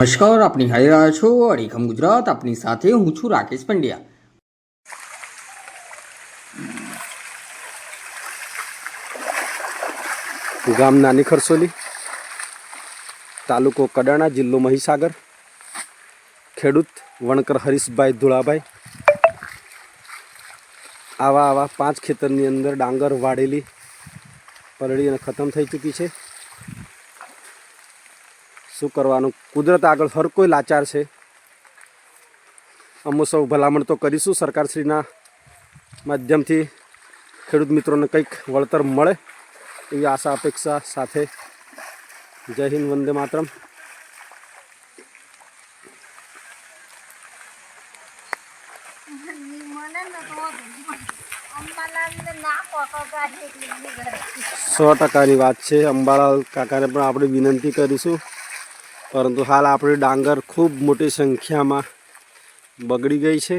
નમસ્કાર, આપની હારી રહ્યા છો અડીખમ ગુજરાત. આપની સાથે હું છું રાકેશ પંડ્યા. ગામ નાની ખરસોલી તાલુકો કડાણા જિલ્લો મહીસાગર, ખેડૂત વણકર હરીશભાઈ ધુળાભાઈ, આવા આવા પાંચ ખેતરની અંદર ડાંગર વાળેલી પરળી અને ખતમ થઈ ચૂકી છે. શું કરવાનું? કુદરત આગળ હર કોઈ લાચાર છે. અમુક સૌ ભલામણ તો કરીશું સરકારશ્રીના માધ્યમથી. ખેડૂત મિત્રોને કંઈક વળતર મળે એવી આશા, અપેક્ષા સાથે. જય હિન્દ, વંદે માતરમ. સો ટકાની વાત છે. અંબાલાલ કાકાને પણ આપણે વિનંતી કરીશું. પરંતુ હાલ આપણી ડાંગર ખૂબ મોટી સંખ્યામાં બગડી ગઈ છે.